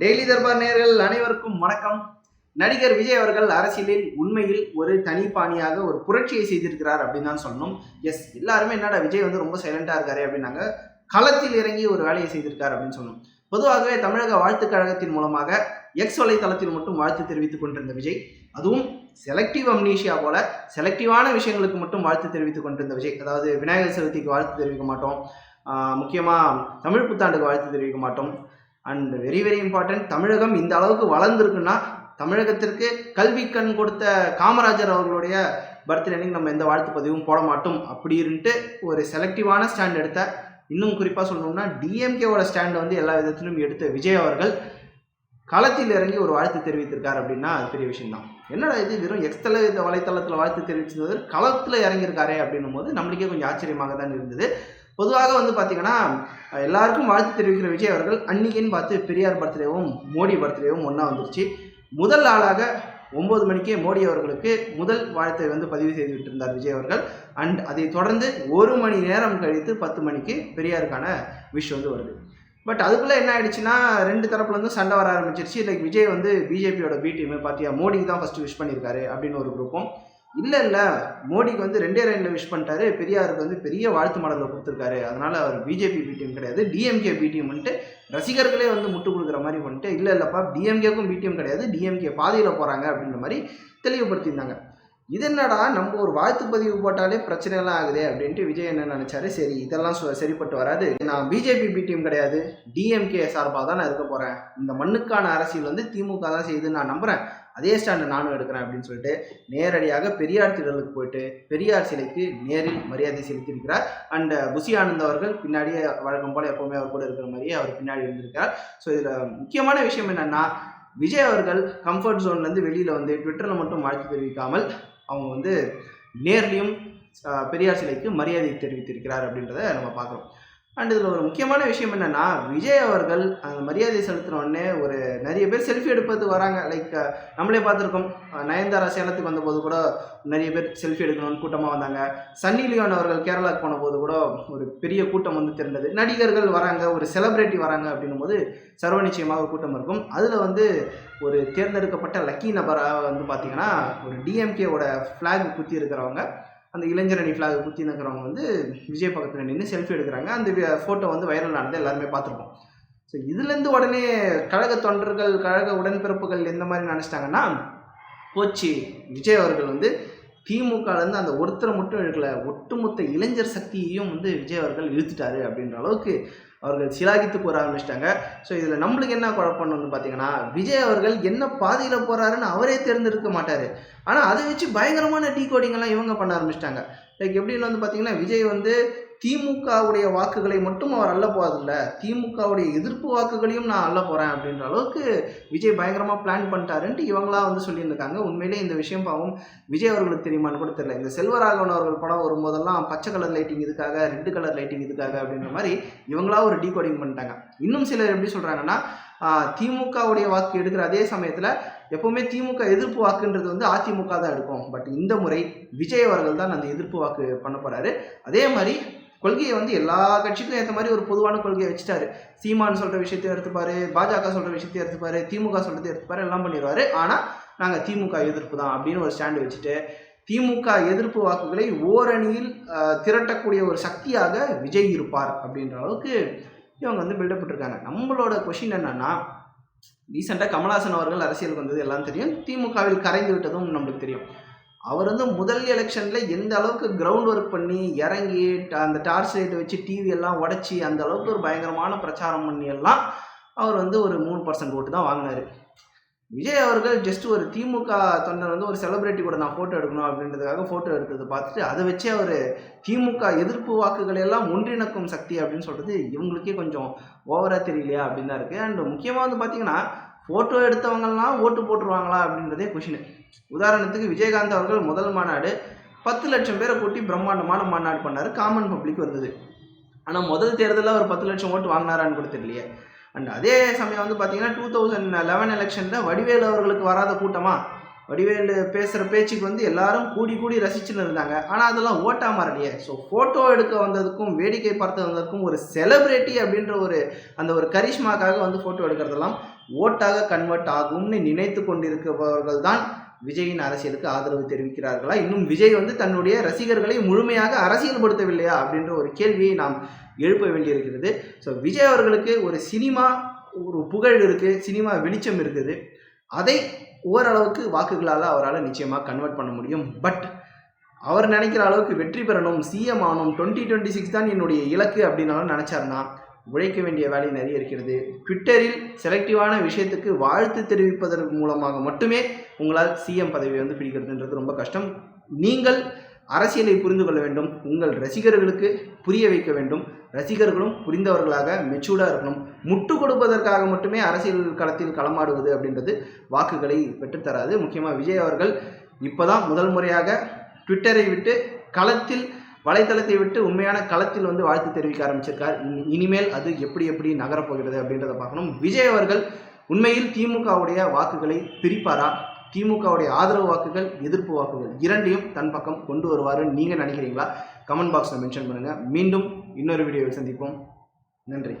Daily Darbar நேர்கள் அனைவருக்கும் வணக்கம். நடிகர் விஜய் அவர்கள் அரசியலில் உண்மையில் ஒரு தனிப்பாணியாக ஒரு புரட்சியை செய்திருக்கிறார் அப்படின்னு தான் சொல்லணும். எஸ் எல்லாருமே என்னடா விஜய் வந்து ரொம்ப சைலண்டா இருக்காரு அப்படின்னாங்க. களத்தில் இறங்கி ஒரு வேலையை செய்திருக்கார் அப்படின்னு சொல்லணும். பொதுவாகவே தமிழக வாழ்த்துக் கழகத்தின் மூலமாக எக்ஸ் வலைத்தளத்தில் மட்டும் வாழ்த்து தெரிவித்துக் கொண்டிருந்த விஜய் அதுவும் செலக்டிவ் அம்னீஷியா போல செலக்டிவான விஷயங்களுக்கு மட்டும் வாழ்த்து தெரிவித்துக் கொண்டிருந்த விஜய். அதாவது விநாயகர் சதுர்த்திக்கு வாழ்த்து தெரிவிக்க மாட்டோம். முக்கியமாக தமிழ் புத்தாண்டுக்கு வாழ்த்து தெரிவிக்க மாட்டோம். And very very important Tamilagam இந்த அளவுக்கு வளர்ந்துருக்குன்னா தமிழகத்திற்கு கல்வி கண் கொடுத்த காமராஜர் அவர்களுடைய பர்த்டே அன்னைக்கு நம்ம எந்த வாழ்த்து பதிவும் போட மாட்டோம். அப்படின்ட்டு ஒரு செலக்டிவான ஸ்டாண்ட் எடுத்த இன்னும் குறிப்பாக சொல்லணும்னா டிஎம்கேவோட ஸ்டாண்டை வந்து எல்லா விதத்திலும் எடுத்த விஜய் அவர்கள் களத்தில் இறங்கி ஒரு வாழ்த்து தெரிவித்திருக்கார் அப்படின்னா அது பெரிய விஷயம் தான் என்னடா இது வெறும் எக்ஸ்தல இந்த வலைத்தளத்தில் வாழ்த்து தெரிவிச்சிருந்தது களத்தில் இறங்கியிருக்காரே அப்படின்னும் போது நம்மளுக்கே கொஞ்சம் ஆச்சரியமாக தான் இருந்தது. பொதுவாக வந்து பார்த்தீங்கன்னா எல்லாருக்கும் வாழ்த்து தெரிவிக்கிற விஜய் அவர்கள் அன்னைக்குன்னு பார்த்து பெரியார் பர்த்டேவும் மோடி பர்த்டேவும் ஒன்றா வந்துருச்சு. முதல் ஆளாக ஒம்பது மணிக்கே மோடி அவர்களுக்கு முதல் வாழ்த்தை வந்து பதிவு செய்து விட்டிருந்தார் விஜய் அவர்கள். அண்ட் அதை தொடர்ந்து ஒரு மணி நேரம் கழித்து பத்து மணிக்கு பெரியாருக்கான விஷ் வந்து வருது. பட் அதுக்குள்ளே என்ன ஆயிடுச்சுன்னா ரெண்டு தரப்புலேருந்து சண்டை வர ஆரம்பிச்சிருச்சு. லைக் விஜய் வந்து பிஜேபியோட பி டீம் பார்த்தியா மோடிக்கு தான் ஃபஸ்ட்டு விஷ் பண்ணியிருக்காரு அப்படின்னு ஒரு குரூப்பும் இல்லை இல்லை. மோடிக்கு வந்து ரெண்டே ரெண்டு விஷ் பண்ணிட்டாரு. பெரியாருக்கு வந்து பெரிய வாழ்த்து மடலை கொடுத்துருக்காரு. அதனால் அவர் பிஜேபி பிடிஎம் கிடையாது. டிஎம்கே பி வந்துட்டு ரசிகர்களே வந்து முட்டு கொடுக்குற மாதிரி பண்ணிட்டு இல்லை இல்லைப்பா டிஎம்கேக்கும் பிடிஎம் கிடையாது. டிஎம்கே பாதையில் போகிறாங்க அப்படின்ற மாதிரி தெளிவுபடுத்தியிருந்தாங்க. இது என்னடா நம்ம ஒரு வாழ்த்து பதிவு போட்டாலே பிரச்சனைலாம் ஆகுது அப்படின்ட்டு விஜய் என்ன நினைச்சாரு? சரி இதெல்லாம் சரிப்பட்டு வராது. நான் பிஜேபி பி டீம் கிடையாது. டிஎம்கே சார்பாக தான் நான் இருக்க போகிறேன் இந்த மண்ணுக்கான அரசியல் வந்து திமுக தான் செய்யுதுன்னு நான் நம்புகிறேன் அதே ஸ்டாண்டு நானும் எடுக்கிறேன் அப்படின்னு சொல்லிட்டு நேரடியாக பெரியார் திடலுக்கு போயிட்டு பெரியார் சிலைக்கு நேரில் மரியாதை செலுத்தியிருக்கிறார். அண்ட் புசி ஆனந்த் அவர்கள் பின்னாடியே வழக்கம் போல எப்போவுமே அவர் கூட இருக்கிற மாதிரியே அவர் பின்னாடி இருந்திருக்கிறார். ஸோ இதில் முக்கியமான விஷயம் என்னென்னா விஜய் அவர்கள் கம்ஃபர்ட் ஜோன்லேருந்து வெளியில் வந்து ட்விட்டரில் மட்டும் வாழ்த்து தெரிவிக்காமல் அவங்க வந்து நேர்லையும் பெரியார் சிலைக்கு மரியாதை தெரிவித்திருக்கிறார் அப்படின்றத நம்ம பார்க்குறோம். அண்ட் இதில் ஒரு முக்கியமான விஷயம் என்னென்னா விஜய் அவர்கள் அந்த மரியாதை செலுத்தினோடனே ஒரு நிறைய பேர் செல்ஃபி எடுப்பது வராங்க. லைக் நம்மளே பார்த்துருக்கோம். நயன்தாரா சேலத்துக்கு வந்தபோது கூட நிறைய பேர் செல்ஃபி எடுக்கணும்னு கூட்டமாக வந்தாங்க. சன்னி லியோன் அவர்கள் கேரளாவுக்கு போன போது கூட ஒரு பெரிய கூட்டம் வந்து திரண்டது நடிகர்கள் வராங்க ஒரு செலிப்ரிட்டி வராங்க அப்படின்னும் போது சர்வ நிச்சயமாக ஒரு கூட்டம் இருக்கும். அதில் வந்து ஒரு தேர்ந்தெடுக்கப்பட்ட லக்கி நபராக வந்து பார்த்திங்கன்னா ஒரு டிஎம்கேவோட ஃப்ளாக் குத்தி இருக்கிறவங்க. அந்த இளைஞரணி ஃப்ளாக் குத்தி நிற்கிறவங்க வந்து விஜய் பக்கத்தில் நின்று செல்ஃபி எடுக்கிறாங்க. அந்த ஃபோட்டோ வந்து வைரல் ஆனது எல்லாருமே பார்த்துருப்போம். ஸோ இதுலேருந்து உடனே கழக தொண்டர்கள் கழக உடன்பிறப்புகள் எந்த மாதிரி நினச்சிட்டாங்கன்னா போச்சு. விஜய் அவர்கள் வந்து திமுகலேருந்து அந்த ஒருத்தரை மட்டும் இழுக்கல. ஒட்டுமொத்த இளைஞர் சக்தியையும் வந்து விஜய் அவர்கள் இழுத்துட்டாரு அப்படின்ற அளவுக்கு அவர்கள் சிலாகித்து போற ஆரம்பிச்சிட்டாங்க. ஸோ இதில் நம்மளுக்கு என்ன குழப்பம்னு பார்த்தீங்கன்னா விஜய் அவர்கள் என்ன பாதையில் போகிறாருன்னு அவரே தேர்ந்தெடுக்க மாட்டார். ஆனால் அதை வச்சு பயங்கரமான டீ கோடிங்கெல்லாம் இவங்க பண்ண ஆரம்பிச்சிட்டாங்க. லைக் எப்படின்னு வந்து பார்த்தீங்கன்னா விஜய் வந்து திமுகவுடைய வாக்குகளை மட்டும் அவர் அள்ள போகிறதில்ல திமுகவுடைய எதிர்ப்பு வாக்குகளையும் நான் அள்ள போகிறேன் அப்படின்ற அளவுக்கு விஜய் பயங்கரமாக பிளான் பண்ணிட்டாருன்ட்டு இவங்களாம் வந்து சொல்லியிருக்காங்க உண்மையிலே இந்த விஷயம் பாவம் விஜய் அவர்களுக்கு தெரியுமான்னு கூட தெரியல. இந்த செல்வராகவன் அவர்கள் படம் வரும்போதெல்லாம் பச்சை கலர் லைட்டிங் இதுக்காக ரெட் கலர் லைட்டிங் இதுக்காக அப்படின்ற மாதிரி இவங்களா ஒரு டீகோடிங் பண்ணிட்டாங்க. இன்னும் சிலர் எப்படி சொல்கிறாங்கன்னா திமுகவுடைய வாக்கு எடுக்கிற அதே சமயத்தில் எப்பவுமே திமுக எதிர்ப்பு வாக்குன்றது வந்து அதிமுக தான் எடுக்கும். பட் இந்த முறை விஜய் அவர்கள் தான் அந்த எதிர்ப்பு வாக்கு பண்ண போகிறாரு அதே மாதிரி கொள்கையை வந்து எல்லா கட்சிக்கும் ஏற்ற மாதிரி ஒரு பொதுவான கொள்கையை வச்சுட்டாரு. சீமான் சொல்கிற விஷயத்தையும் எடுத்துப்பாரு பாஜக சொல்கிற விஷயத்தையும் எடுத்துப்பாரு திமுக சொல்கிறதையும் எடுத்துப்பாரு எல்லாம் பண்ணிடுவாரு. ஆனால் நாங்கள் திமுக எதிர்ப்பு தான் அப்படின்னு ஒரு ஸ்டாண்டு வச்சுட்டு திமுக எதிர்ப்பு வாக்குகளை ஓரணியில் திரட்டக்கூடிய ஒரு சக்தியாக விஜய் இருப்பார் அப்படின்ற அளவுக்கு இவங்க வந்து பில்டப் பண்ணிருக்காங்க. நம்மளோட கொஷின் என்னன்னா ரீசெண்டாக கமலாசன் அவர்கள் அரசியலுக்கு வந்தது எல்லாம் தெரியும். திமுகவில் கரைந்து விட்டதும் நம்மளுக்கு தெரியும். அவர் வந்து முதல் எலெக்ஷனில் எந்த அளவுக்கு கிரவுண்ட் ஒர்க் பண்ணி இறங்கி ட- அந்த டார்ச் லைட்டை வச்சு டிவி எல்லாம் உடச்சி அந்த அளவுக்கு ஒரு பயங்கரமான பிரச்சாரம் பண்ணி எல்லாம் அவர் வந்து ஒரு மூணு பர்சன்ட் ஓட்டு தான் வாங்கினார். விஜய் அவர்கள் ஜஸ்ட் ஒரு திமுக தொண்டர் வந்து ஒரு செலிபிரிட்டி கூட நான் ஃபோட்டோ எடுக்கணும் அப்படின்றதுக்காக ஃபோட்டோ எடுக்கிறது பார்த்துட்டு அதை வச்சு அவர் திமுக எதிர்ப்பு வாக்குகளை எல்லாம் ஒன்றிணக்கும் சக்தி அப்படின்னு சொல்கிறது இவங்களுக்கே கொஞ்சம் ஓவராக தெரியலையா அப்படின்னு தான் இருக்குது அண்ட் முக்கியமாக வந்து பார்த்தீங்கன்னா ஃபோட்டோ எடுத்தவங்கலாம் ஓட்டு போட்டுருவாங்களா அப்படின்றதே கொஷின் உதாரணத்துக்கு விஜயகாந்த் அவர்கள் முதல் மாநாடு பத்து லட்சம் பேரை கூட்டி பிரம்மாண்டமான மாநாடு பண்ணார். காமன் பப்ளிக் வந்தது ஆனால் முதல் தேர்தலில் ஒரு பத்து லட்சம் ஓட்டு வாங்கினாரான்னு கூட தெரியலையே. அண்ட் அதே சமயம் வந்து பார்த்தீங்கன்னா டூ தௌசண்ட் லெவன் எலெக்ஷனில் வடிவேலு அவர்களுக்கு வராத கூட்டமாக வடிவேலு பேசுகிற பேச்சுக்கு வந்து எல்லாரும் கூடி கூடி ரசிச்சுன்னு இருந்தாங்க. ஆனால் அதெல்லாம் ஓட்டாக மாறலையே. ஸோ ஃபோட்டோ எடுக்க வந்ததுக்கும் வேடிக்கை பார்த்து வந்ததுக்கும் ஒரு செலிப்ரிட்டி அப்படின்ற ஒரு அந்த ஒரு கரிஷ்மாக்காக வந்து ஃபோட்டோ எடுக்கிறதெல்லாம் ஓட்டாக கன்வெர்ட் ஆகும்னு நினைத்து கொண்டிருக்கிறவர்கள் தான் விஜயின் அரசியலுக்கு ஆதரவு தெரிவிக்கிறார்களா? இன்னும் விஜய் வந்து தன்னுடைய ரசிகர்களை முழுமையாக அரசியல்படுத்தவில்லையா? அப்படின்ற ஒரு கேள்வியை நாம் எழுப்ப வேண்டியிருக்கிறது. ஸோ விஜய் அவர்களுக்கு ஒரு சினிமா ஒரு புகழ் இருக்குது சினிமா வெளிச்சம் இருக்குது. அதை ஓரளவுக்கு வாக்குகளால் அவரால் நிச்சயமாக கன்வெர்ட் பண்ண முடியும். பட் அவர் நினைக்கிற அளவுக்கு வெற்றி பெறணும் சிஎம் ஆகணும் டுவெண்ட்டி டுவெண்ட்டி சிக்ஸ் தான் என்னுடைய இலக்கு அப்படின்னாலும் நினச்சாருன்னா உழைக்க வேண்டிய வேலை நிறைய இருக்கிறது. ட்விட்டரில் செலக்டிவான விஷயத்துக்கு வாழ்த்து தெரிவிப்பதன் மூலமாக மட்டுமே உங்களால் சிஎம் பதவியை வந்து பிடிக்கிறதுன்றது ரொம்ப கஷ்டம். நீங்கள் அரசியலை புரிந்து கொள்ள வேண்டும். உங்கள் ரசிகர்களுக்கு புரிய வைக்க வேண்டும். ரசிகர்களும் புரிந்தவர்களாக மெச்சூர்டாக இருக்கணும். முட்டு கொடுப்பதற்காக மட்டுமே அரசியல் களத்தில் களமாடுவது அப்படின்றது வாக்குகளை பெற்றுத்தராது. முக்கியமாக விஜய் அவர்கள் இப்போதான் முதல் முறையாக ட்விட்டரை விட்டு களத்தில் வலைத்தளத்தை விட்டு உண்மையான களத்தில் வந்து வாழ்த்து தெரிவிக்க ஆரம்பிச்சிருக்கார். இனிமேல் அது எப்படி எப்படி நகரப்போகிறது அப்படின்றத பார்க்கணும். விஜய் அவர்கள் உண்மையில் திமுகவுடைய வாக்குகளை பிரிப்பாரா? திமுகவுடைய ஆதரவு வாக்குகள் எதிர்ப்பு வாக்குகள் இரண்டையும் தன் பக்கம் கொண்டு வருவாருன்னு நீங்கள் நினைக்கிறீங்களா? கமெண்ட் பாக்ஸில் மென்ஷன் பண்ணுங்கள் மீண்டும் இன்னொரு வீடியோவில் சந்திப்போம். நன்றி.